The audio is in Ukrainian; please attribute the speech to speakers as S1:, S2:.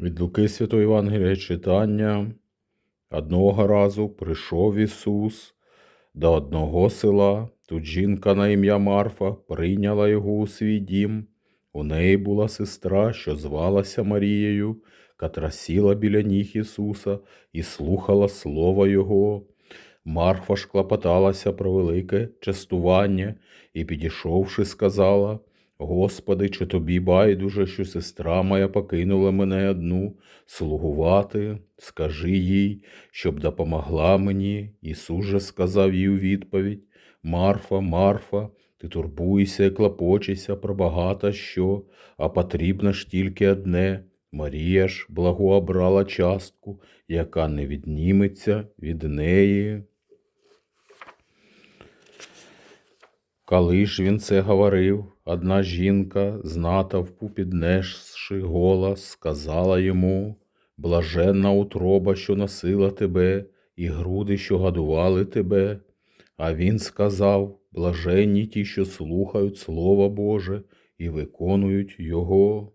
S1: Від Луки Святої Євангелія читання. Одного разу прийшов Ісус до одного села. Тут жінка на ім'я Марфа прийняла його у свій дім. У неї була сестра, що звалася Марією, котра сіла біля ніг Ісуса і слухала слова Його. Марфа ж клопоталася про велике частування і, підійшовши, сказала, Господи, чи тобі байдуже, що сестра моя покинула мене одну слугувати? Скажи їй, щоб допомогла мені. Ісус же сказав їй у відповідь, Марфа, Марфа, ти турбуйся і клопочешся про багато що, а потрібно ж тільки одне. Марія ж благо обрала частку, яка не відніметься від неї. Коли ж він це говорив, одна жінка з натовпу, піднесши голос, сказала йому, блаженна утроба, що носила тебе, і груди, що годували тебе. А він сказав, блаженні ті, що слухають Слово Боже і виконують Його.